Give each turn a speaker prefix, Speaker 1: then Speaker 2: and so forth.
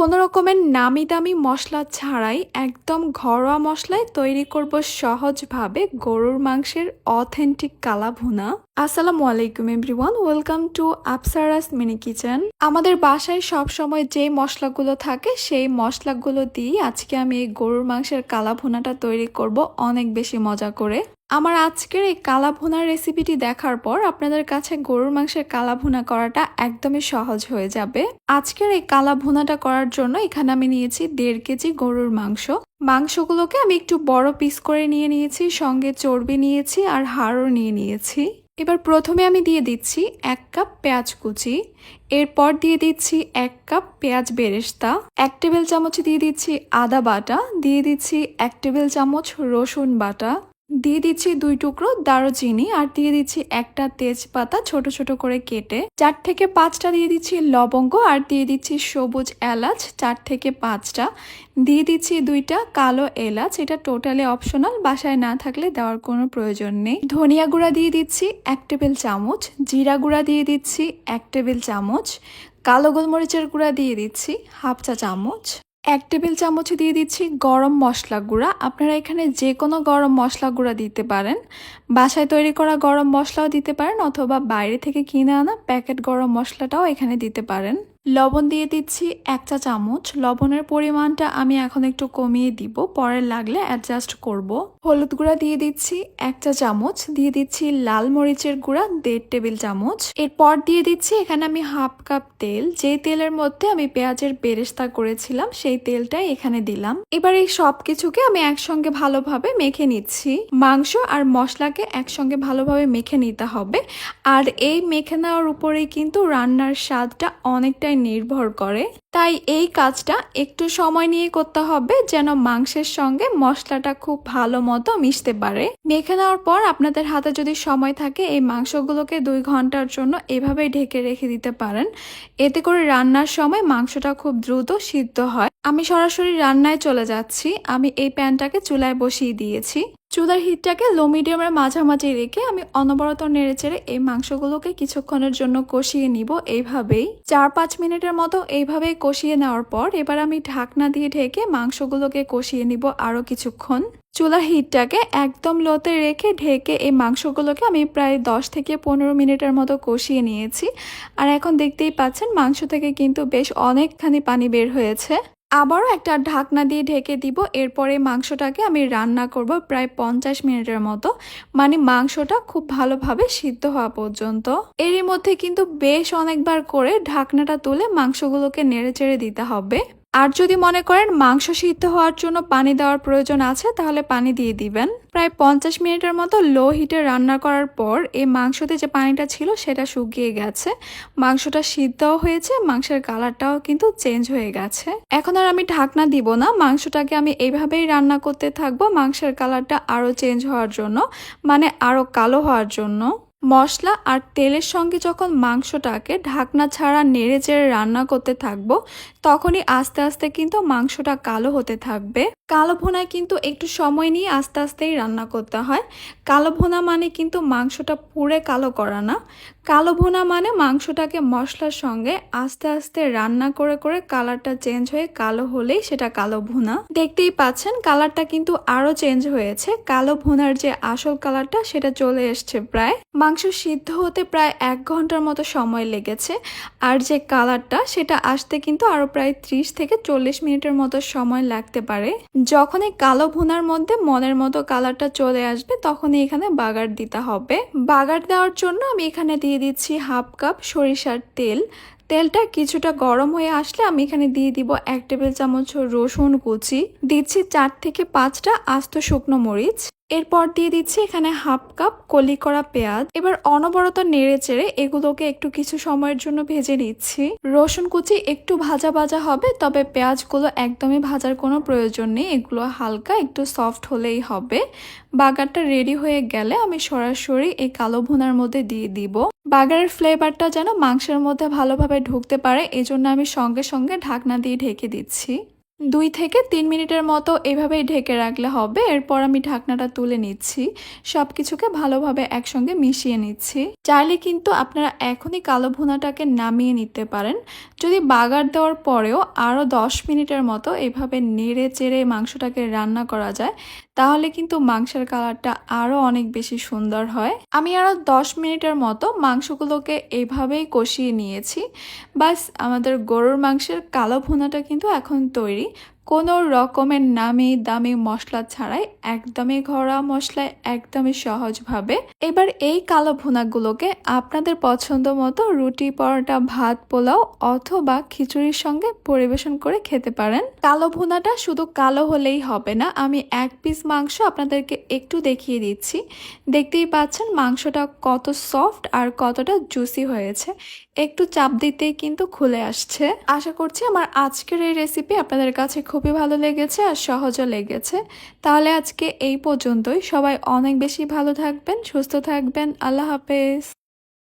Speaker 1: কোনো রকমের নামি দামি মশলা ছাড়াই একদম ঘরোয়া মশলায় তৈরি করব সহজভাবে গরুর মাংসের অথেন্টিক কালা ভুনা আসসালামু আলাইকুম everyone, welcome to Apsaras mini kitchen. আমাদের বাসায় সব সময় যে মশলাগুলো থাকে, সেই মশলাগুলো দিয়ে আজকে আমি এই গরুর মাংসের কালা ভুনাটা তৈরি করব অনেক বেশি মজা করে। আমার আজকের এই কালা ভুনার রেসিপিটি দেখার পর আপনাদের কাছে গরুর মাংসের কালা ভুনা করাটা একদমই সহজ হয়ে যাবে। আজকের এই কালা ভুনাটা করার জন্য এখানে আমি নিয়েছি দেড় কেজি গরুর মাংস। মাংসগুলোকে আমি একটু বড় পিস করে নিয়ে নিয়েছি, সঙ্গে চর্বি নিয়েছি আর হাড়ও নিয়ে নিয়েছি। এবার প্রথমে আমি দিয়ে দিচ্ছি এক কাপ পেঁয়াজ কুচি, এরপর দিয়ে দিচ্ছি এক কাপ পেঁয়াজ বেরেস্তা, এক টেবিল চামচ দিয়ে দিচ্ছি আদা বাটা, দিয়ে দিচ্ছি এক টেবিল চামচ রসুন বাটা দিয়ে দিচ্ছি দুই টুকরো দারুচিনি আর দিয়ে দিচ্ছি একটা তেজপাতা ছোট ছোট করে কেটে। চার থেকে পাঁচটা দিয়ে দিচ্ছি লবঙ্গ আর দিয়ে দিচ্ছি সবুজ এলাচ। চার থেকে পাঁচটা। দিয়ে দিচ্ছি দুইটা কালো এলাচ। এটা টোটালি অপশনাল বাসায় না থাকলে দেওয়ার কোনো প্রয়োজন নেই। ধনিয়া গুঁড়া দিয়ে দিচ্ছি এক টেবিল চামচ। জিরা গুঁড়া দিয়ে দিচ্ছি এক টেবিল চামচ। কালো গোলমরিচের গুঁড়া দিয়ে দিচ্ছি হাফ চা চামচ। এক টেবিল চামচ দিয়ে দিচ্ছি গরম মশলা গুঁড়া। আপনারা এখানে যে কোনো গরম মশলা গুঁড়া দিতে পারেন। বাসায় তৈরি করা গরম মশলাও দিতে পারেন অথবা বাইরে থেকে কিনে আনা প্যাকেট গরম মশলাটাও এখানে দিতে পারেন। লবণ দিয়ে দিচ্ছি এক চা চামচ। লবণের পরিমাণটা আমি এখন একটু কমিয়ে দিব, পরে লাগলে অ্যাডজাস্ট করব। হলুদ গুঁড়া দিয়ে দিচ্ছি এক চা চামচ, দিয়ে দিচ্ছি লাল মরিচের গুঁড়া দেড় টেবিল চামচ। এরপর দিয়ে দিচ্ছি এখানে আমি হাফ কাপ তেল, যে তেলের মধ্যে আমি পেঁয়াজের বেরেস্তা করেছিলাম সেই তেলটাই এখানে দিলাম। এবার এই সব কিছুকে আমি একসঙ্গে ভালোভাবে মেখে নিচ্ছি। মাংস আর মশলাকে একসঙ্গে ভালোভাবে মেখে নিতে হবে। আর এই মেখে নেওয়ার উপরেই কিন্তু রান্নার স্বাদটা অনেকটাই নির্ভর করে, তাই এই কাজটা একটু সময় নিয়ে করতে হবে যেন মাংসের সঙ্গে মশলাটা খুব ভালো মতো মিশতে পারে। মেখে নেওয়ার পর আপনাদের হাতে যদি সময় থাকে, এই মাংসগুলোকে দুই ঘণ্টার জন্য এভাবেই ঢেকে রেখে দিতে পারেন। এতে করে রান্নার সময় মাংসটা খুব দ্রুত সিদ্ধ হয়। আমি সরাসরি রান্নায় চলে যাচ্ছি। আমি এই প্যানটাকে চুলায় বসিয়ে দিয়েছি। চুলার হিটটাকে লো মিডিয়ামের মাঝামাঝি রেখে আমি অনবরত নেড়ে চেড়ে এই মাংসগুলোকে কিছুক্ষণের জন্য কষিয়ে নিব এইভাবেই। চার পাঁচ মিনিটের মতো এইভাবেই কষিয়ে নেওয়ার পর এবার আমি ঢাকনা দিয়ে ঢেকে মাংসগুলোকে কষিয়ে নিব আরও কিছুক্ষণ। চুলা হিটটাকে একদম লোতে রেখে ঢেকে এই মাংসগুলোকে আমি প্রায় দশ থেকে পনেরো মিনিটের মতো কষিয়ে নিয়েছি। আর এখন দেখতেই পাচ্ছেন মাংস থেকে কিন্তু বেশ অনেকখানি পানি বের হয়েছে। আবারও একটা ঢাকনা দিয়ে ঢেকে দিব। এরপরে মাংসটাকে আমি রান্না করব প্রায় পঞ্চাশ মিনিটের মতো। মানে মাংসটা খুব ভালোভাবে সিদ্ধ হওয়া পর্যন্ত। এরই মধ্যে কিন্তু বেশ অনেকবার করে ঢাকনাটা তুলে মাংসগুলোকে নেড়ে চেড়ে দিতে হবে। আর যদি মনে করেন মাংস সিদ্ধ হওয়ার জন্য পানি দেওয়ার প্রয়োজন আছে, তাহলে পানি দিয়ে দিবেন। প্রায় পঞ্চাশ মিনিটের মতো লো হিটে রান্না করার পর এই মাংসতে যে পানিটা ছিল, সেটা শুকিয়ে গেছে। মাংসটা সিদ্ধও হয়েছে, মাংসের কালারটাও কিন্তু চেঞ্জ হয়ে গেছে। এখন আর আমি ঢাকনা দিব না, মাংসটাকে আমি এইভাবেই রান্না করতে থাকব, মাংসের কালারটা আরও চেঞ্জ হওয়ার জন্য মানে আরও কালো হওয়ার জন্য। মশলা আর তেলের সঙ্গে যখন মাংসটাকে ঢাকনা ছাড়া নেড়ে চেড়ে রান্না করতে থাকব, তখনই আস্তে আস্তে কিন্তু মাংসটা কালো হতে থাকবে। কালো ভোনায় কিন্তু একটু সময় নিয়ে আস্তে আস্তেই রান্না করতে হয়। কালো ভোনা মানে কিন্তু মাংসটা পুড়ে কালো করা না। কালো ভুনা মানে মাংসটাকে মশলার সঙ্গে আস্তে আস্তে রান্না করে করে কালারটা চেঞ্জ হয়ে কালো হলেই সেটা কালো ভুনা। দেখতেই পাচ্ছেন, কালারটা কিন্তু আরও চেঞ্জ হয়েছে। কালো ভুনার যে আসল কালারটা, সেটা চলে এসছে প্রায়। মাংস সিদ্ধ হতে প্রায় এক ঘণ্টার মতো সময় লেগেছে। আর যে কালারটা, সেটা আসতে কিন্তু আরও প্রায় ত্রিশ থেকে চল্লিশ মিনিটের মতো সময় লাগতে পারে। যখন এই কালো ভুনার মধ্যে মনের মতো কালারটা চলে আসবে, তখনই এখানে বাগার দিতে হবে। বাগার দেওয়ার জন্য আমি এখানে দিয়ে দিচ্ছি হাফ কাপ সরিষার তেল। তেলটা কিছুটা গরম হয়ে আসলে আমি এখানে দিয়ে দিব এক টেবিল চামচ রসুন কুচি। দিচ্ছি চার থেকে পাঁচটা আস্ত শুকনো মরিচ। এরপর দিয়ে দিচ্ছি এখানে হাফ কাপ কলি করা পেঁয়াজ। এবার অনবরত নেড়ে চেড়ে এগুলোকে একটু কিছু সময়ের জন্য ভেজে নিচ্ছি। রসুন কুচি একটু ভাজা ভাজা হবে, তবে পেঁয়াজগুলো একদমই ভাজার কোনো প্রয়োজন নেই। এগুলো হালকা, একটু সফট হলেই হবে। বাগারটা রেডি হয়ে গেলে আমি সরাসরি এই কালো ভুনার মধ্যে দিয়ে দিব। বাগারের ফ্লেভারটা যেন মাংসের মধ্যে ভালোভাবে ঢুকতে পারে, এজন্য আমি সঙ্গে সঙ্গে ঢাকনা দিয়ে ঢেকে দিচ্ছি। দুই থেকে তিন মিনিটের মতো এভাবেই ঢেকে রাখলে হবে। এরপর আমি ঢাকনাটা তুলে নিচ্ছি। সব কিছুকে ভালোভাবে একসঙ্গে মিশিয়ে নিচ্ছি। চাইলে কিন্তু আপনারা এখনই কালো ভুনাটাকে নামিয়ে নিতে পারেন। যদি বাগার দেওয়ার পরেও আরও দশ মিনিটের মতো এভাবে নেড়ে চেড়ে মাংসটাকে রান্না করা যায়, তাহলে কিন্তু মাংসের কালারটা আরও অনেক বেশি সুন্দর হয়। আমি আরও দশ মিনিটের মতো মাংসগুলোকে এইভাবেই কষিয়ে নিয়েছি। বাস আমাদের গরুর মাংসের কালো ভুনাটা কিন্তু এখন তৈরি। কোনো রকমের নামি দামি মশলা ছাড়াই একদমই ঘরোয়া মশলায় একদমই সহজভাবে। এবার এই কালো ভুনাগুলোকে আপনাদের পছন্দ মতো রুটি, পরোটা, ভাত, পোলাও অথবা খিচুড়ির সঙ্গে পরিবেশন করে খেতে পারেন। কালো ভুনাটা শুধু কালো হলেই হবে না, আমি এক পিস মাংস আপনাদেরকে একটু দেখিয়ে দিচ্ছি। দেখতেই পাচ্ছেন মাংসটা কত সফট আর কতটা জুসি হয়েছে। একটু চাপ দিতেই কিন্তু খুলে আসছে। আশা করছি আমার আজকের এই রেসিপি আপনাদের কাছে খুবই ভালো লেগেছে আর সহজও লেগেছে। তাহলে আজকে এই পর্যন্তই। সবাই অনেক বেশি ভালো থাকবেন, সুস্থ থাকবেন। আল্লাহ হাফেজ।